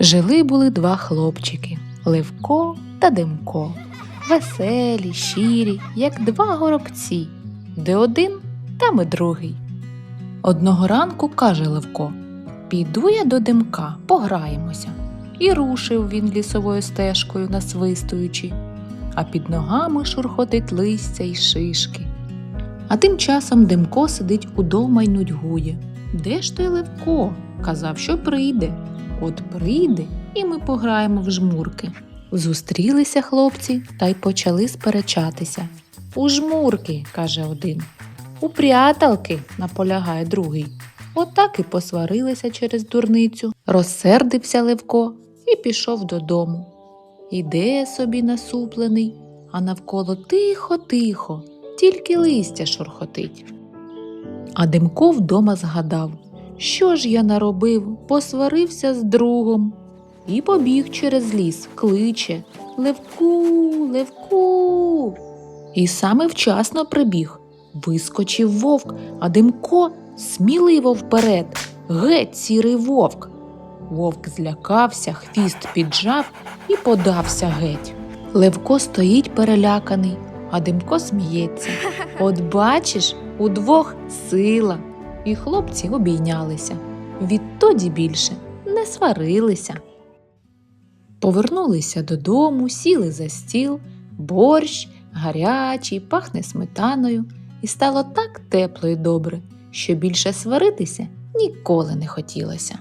Жили були два хлопчики Левко та Демко. Веселі, щирі, як два горобці, де один, там і другий. Одного ранку каже Левко: Піду я до Демка, пограємося. І рушив він лісовою стежкою, насвистуючи, а під ногами шурхотить листя й шишки. А тим часом Демко сидить удома й нудьгує. Де ж той Левко? Казав, що прийде. От прийде, і ми пограємо в жмурки. Зустрілися хлопці та й почали сперечатися. У жмурки, каже один. У пряталки, наполягає другий. Отак і посварилися через дурницю. Розсердився Левко і пішов додому. Іде собі насуплений, а навколо тихо-тихо, тільки листя шурхотить. А Демко вдома згадав, що ж я наробив, посварився з другом. І побіг через ліс, кличе Левку, Левку. І саме вчасно прибіг. Вискочив вовк, а Демко сміливо вперед. Геть сірий вовк. Вовк злякався, хвіст піджав і подався геть. Левко стоїть переляканий, а Демко сміється. От бачиш, удвох сила. І хлопці обійнялися. Відтоді більше не сварилися. Повернулися додому, сіли за стіл, борщ гарячий, пахне сметаною, і стало так тепло і добре, що більше сваритися ніколи не хотілося.